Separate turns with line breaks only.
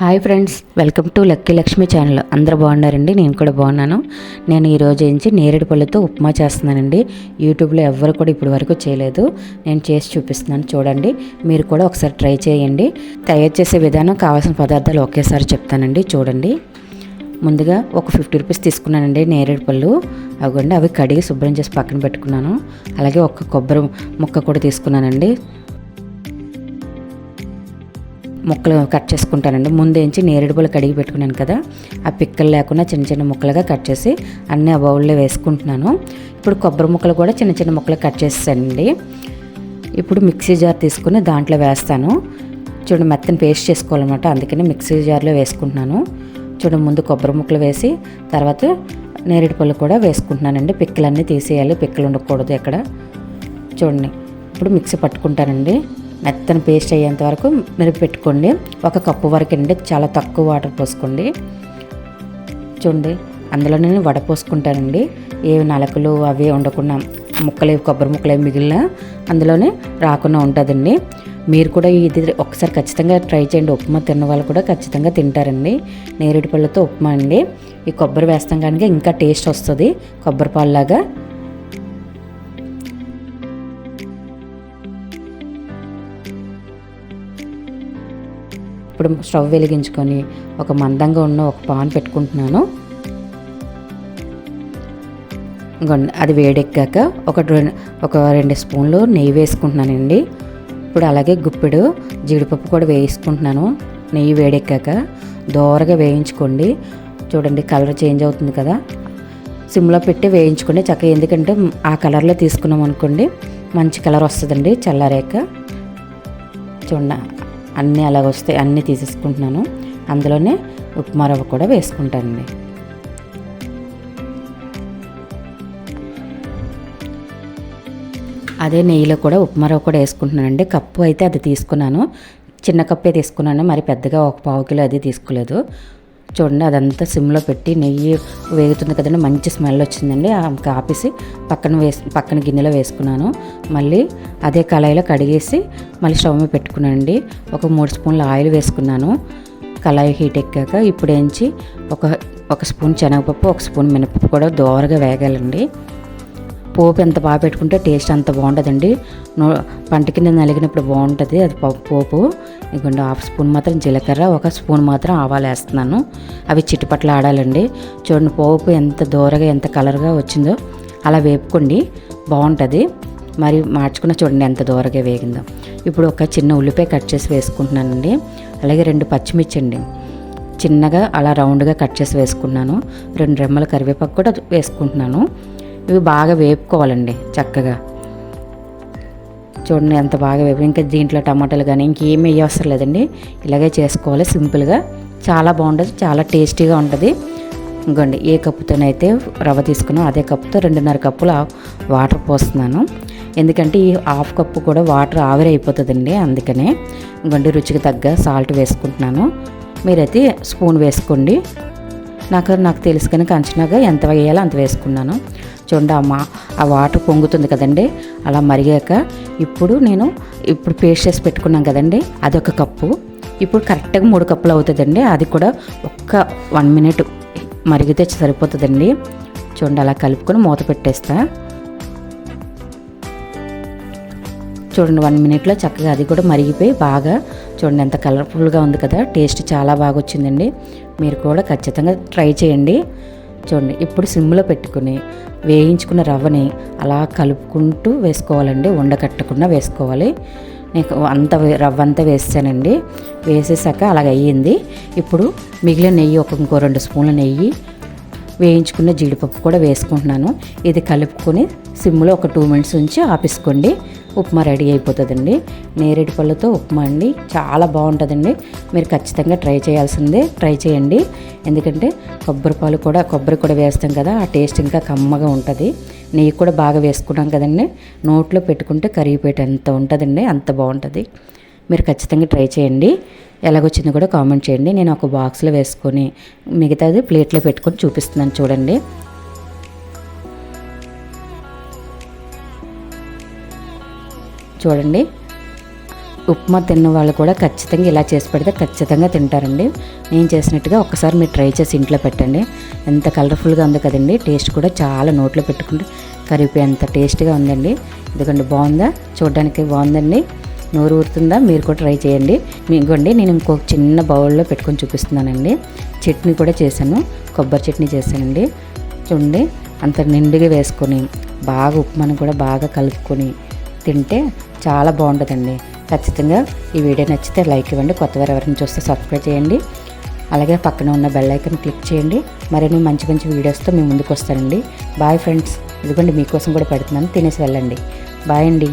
Hi friends welcome to lucky Lakshmi channel. అందరూ బాగున్నారండి? నేను కూడా బాగున్నాను. నేను ఈరోజు ఏంచి నేరేడు పళ్ళతో ఉప్మా చేస్తున్నానండి. యూట్యూబ్లో ఎవ్వరు కూడా ఇప్పటి వరకు చేయలేదు. నేను చేసి చూపిస్తున్నాను చూడండి. మీరు కూడా ఒకసారి ట్రై చేయండి. తయారు చేసే విధానం కావాల్సిన పదార్థాలు ఒకేసారి చెప్తానండి. చూడండి. ముందుగా ఒక ఫిఫ్టీ రూపీస్ తీసుకున్నానండి నేరేడు పళ్ళు. అవ్వండి అవి కడిగి శుభ్రం చేసి పక్కన పెట్టుకున్నాను. అలాగే ఒక కొబ్బరి ముక్క కూడా తీసుకున్నానండి. ముక్కలు కట్ చేసుకుంటానండి. ముందేంచి నేరేడు పళ్ళు కడిగి పెట్టుకున్నాను కదా ఆ పిక్కలు లేకుండా చిన్న చిన్న ముక్కలుగా కట్ చేసి అన్నీ ఆ బౌల్లో వేసుకుంటున్నాను. ఇప్పుడు కొబ్బరి ముక్కలు కూడా చిన్న చిన్న ముక్కలు కట్ చేసేసండి ఇప్పుడు మిక్సీ జార్ తీసుకుని దాంట్లో వేస్తాను. చూడండి మెత్తని పేస్ట్ చేసుకోవాలన్నమాట అందుకని మిక్సీ జార్లో వేసుకుంటున్నాను. చూడండి ముందు కొబ్బరి ముక్కలు వేసి తర్వాత నేరేడు పళ్ళు కూడా వేసుకుంటున్నానండి. పిక్కలన్నీ తీసేయాలి పిక్కలు ఉండకూడదు ఎక్కడ. చూడండి ఇప్పుడు మిక్సీ పట్టుకుంటానండి. మెత్తని పేస్ట్ అయ్యేంత వరకు మిరప పెట్టుకోండి ఒక కప్పు వరకు అండి చాలా తక్కువ వాటర్ పోసుకోండి. చూడండి అందులో నేను వడ పోసుకుంటానండి. ఏవి నలకలు అవి ఉండకుండా ముక్కలు కొబ్బరి ముక్కలు ఏవి మిగిలిన అందులోనే రాకుండా ఉంటుందండి. మీరు కూడా ఇది ఒకసారి ఖచ్చితంగా ట్రై చేయండి. ఉప్మా తిన్న వాళ్ళు కూడా ఖచ్చితంగా తింటారండి. నేరేడు పళ్ళతో ఉప్మా అండి. ఈ కొబ్బరి వేస్తాం కనుక ఇంకా టేస్ట్ వస్తుంది. కొబ్బరి పాలులాగా ఇప్పుడు స్టవ్ వెలిగించుకొని ఒక మందంగా ఉన్న ఒక పాన్ పెట్టుకుంటున్నాను. అది వేడెక్కాక ఒక ఒక రెండు స్పూన్లు నెయ్యి వేసుకుంటున్నానండి. ఇప్పుడు అలాగే గుప్పెడు జీడిపప్పు కూడా వేసుకుంటున్నాను. నెయ్యి వేడెక్కాక దోరగా వేయించుకోండి. చూడండి కలర్ చేంజ్ అవుతుంది కదా. సిమ్లో పెట్టి వేయించుకోండి చక్కగా. ఎందుకంటే ఆ కలర్లో తీసుకున్నాం అనుకోండి మంచి కలర్ వస్తుందండి చల్లారాక. చూడండి అన్నీ అలాగ వస్తాయి అన్నీ తీసేసుకుంటున్నాను. అందులోనే ఉప్మా రవ్వ కూడా వేసుకుంటానండి. అదే నెయ్యిలో కూడా ఉప్మా రవ్వ కూడా వేసుకుంటున్నానండి. కప్పు అయితే అది తీసుకున్నాను. చిన్న కప్పే తీసుకున్నాను. మరి పెద్దగా ఒక పావు కిలో అది తీసుకోలేదు. చూడండి అదంతా సిమ్లో పెట్టి నెయ్యి వేగుతుంది కదండి మంచి స్మెల్ వచ్చిందండి. ఆపేసి పక్కన వేసి పక్కన గిన్నెలో వేసుకున్నాను. మళ్ళీ అదే కళాయిలో కడిగేసి మళ్ళీ స్టవ్ మీద పెట్టుకున్నానండి. ఒక మూడు స్పూన్ల ఆయిల్ వేసుకున్నాను. కళాయి హీట్ ఎక్కాక ఇప్పుడు ఏంచి ఒక ఒక స్పూన్ శనగపప్పు ఒక స్పూన్ మినపప్పు కూడా దోరగా వేగాలండి. పోపు ఎంత బాగా పెట్టుకుంటే టేస్ట్ అంత బాగుంటుందండి పంట కింద నలిగినప్పుడు బాగుంటుంది. అది పోపు. ఇదిగోండి హాఫ్ స్పూన్ మాత్రం జీలకర్ర ఒక స్పూన్ మాత్రం ఆవాలు వేస్తున్నాను. అవి చిట్టుపట్లు ఆడాలండి. చూడండి పోపు ఎంత దూరగా ఎంత కలర్గా వచ్చిందో అలా వేపుకోండి. బాగుంటుంది. మరి మార్చుకున్న చూడండి ఎంత దూరగా వేగిందో. ఇప్పుడు ఒక చిన్న ఉల్లిపాయ కట్ చేసి వేసుకుంటున్నానండి. అలాగే రెండు పచ్చిమిర్చి అండి చిన్నగా అలా రౌండ్గా కట్ చేసి వేసుకున్నాను. రెండు రెమ్మల కరివేపాకు కూడా వేసుకుంటున్నాను. ఇవి బాగా వేపుకోవాలండి చక్కగా. చూడండి ఎంత బాగా వేపు ఇంకా దీంట్లో టమాటాలు కానీ ఇంకేమీ వేయ అవసరం లేదండి. ఇలాగే చేసుకోవాలి సింపుల్గా. చాలా బాగుంటుంది చాలా టేస్టీగా ఉంటుంది. ఇంకోండి ఏ కప్పుతోనైతే రవ్వ తీసుకున్నా అదే కప్పుతో రెండున్నర కప్పులు వాటర్ పోస్తున్నాను. ఎందుకంటే ఈ హాఫ్ కప్పు కూడా వాటర్ ఆవిరి అయిపోతుందండి అందుకనే. ఇంకోండి రుచికి తగ్గ సాల్ట్ వేసుకుంటున్నాను. మీరైతే స్పూన్ వేసుకోండి. నాకు నాకు తెలుసు కనుక అంచనాగా ఎంత వేయాలో అంత వేసుకున్నాను. చూడండి ఆ మా ఆ వాటర్ పొంగుతుంది కదండి. అలా మరిగాక ఇప్పుడు నేను ఇప్పుడు పేస్ట్ చేసి పెట్టుకున్నాం కదండి అదొక కప్పు. ఇప్పుడు కరెక్ట్గా మూడు కప్పులు అవుతుందండి అది కూడా ఒక్క వన్ మినిట్ మరిగితే సరిపోతుందండి. చూడండి అలా కలుపుకొని మూత పెట్టేస్తా. చూడండి వన్ మినిట్లో చక్కగా అది కూడా మరిగిపోయి బాగా చూడండి ఎంత కలర్ఫుల్గా ఉంది కదా. టేస్ట్ చాలా బాగా వచ్చిందండి మీరు కూడా ఖచ్చితంగా ట్రై చేయండి. చూడండి ఇప్పుడు సిమ్లో పెట్టుకుని వేయించుకున్న రవ్వని అలా కలుపుకుంటూ వేసుకోవాలండి. ఉండకట్టకుండా వేసుకోవాలి. నేను అంత రవ్వ అంతా వేసానండి. వేసేసాక అలాగ అయ్యింది. ఇప్పుడు మిగిలిన నెయ్యి ఒక ఇంకో రెండు స్పూన్ల నెయ్యి వేయించుకున్న జీడిపప్పు కూడా వేసుకుంటున్నాను. ఇది కలుపుకొని సిమ్లో ఒక టూ మినిట్స్ ఉంచి ఆపేసుకోండి. ఉప్మా రెడీ అయిపోతుందండి. నేరేడు పళ్ళతో ఉప్మా అండి. చాలా బాగుంటుందండి. మీరు ఖచ్చితంగా ట్రై చేయాల్సిందే. ట్రై చేయండి. ఎందుకంటే కొబ్బరి పాలు కూడా కొబ్బరి కూడా వేస్తాం కదా ఆ టేస్ట్ ఇంకా కమ్మగా ఉంటుంది. నెయ్యి కూడా బాగా వేసుకున్నాం కదండి. నోట్లో పెట్టుకుంటే కరిగిపోయేట ఎంత ఉంటుందండి అంత బాగుంటుంది. మీరు ఖచ్చితంగా ట్రై చేయండి. ఎలాగొచ్చిందో కూడా కామెంట్ చేయండి. నేను ఒక బాక్స్లో వేసుకొని మిగతాది ప్లేట్లో పెట్టుకొని చూపిస్తున్నాను చూడండి. చూడండి. ఉప్మా తిన్న వాళ్ళు కూడా ఖచ్చితంగా ఇలా చేసి పెడితే ఖచ్చితంగా తింటారండి. నేను చేసినట్టుగా ఒక్కసారి మీరు ట్రై చేసి ఇంట్లో పెట్టండి. ఎంత కలర్ఫుల్గా ఉంది కదండి. టేస్ట్ కూడా చాలా నోట్లో పెట్టుకుంటే కరిపి అంత టేస్ట్గా ఉందండి. ఎందుకంటే బాగుందా? చూడడానికి బాగుందండి. నోరు ఊరుతుందా? మీరు కూడా ట్రై చేయండి. మీకోండి నేను ఇంకొక చిన్న బౌల్లో పెట్టుకొని చూపిస్తున్నానండి. చట్నీ కూడా చేశాను. కొబ్బరి చట్నీ చేశానండి. చూడండి అంత నిండుగా వేసుకొని బాగా ఉప్మాను కూడా బాగా కలుపుకొని తింటే చాలా బాగుంటుందండి. ఖచ్చితంగా ఈ వీడియో నచ్చితే లైక్ ఇవ్వండి. కొత్తవారు ఎవరైనా చూస్తే సబ్స్క్రైబ్ చేయండి. అలాగే పక్కన ఉన్న బెల్ ఐకన్ క్లిక్ చేయండి. మరిన్ని మంచి మంచి వీడియోస్తో మేము ముందుకు వస్తానండి. Bye friends. ఇదిగోండి మీకోసం కూడా పెడుతున్నాను. తినేసి వెళ్ళండి. బాయ్ అండి.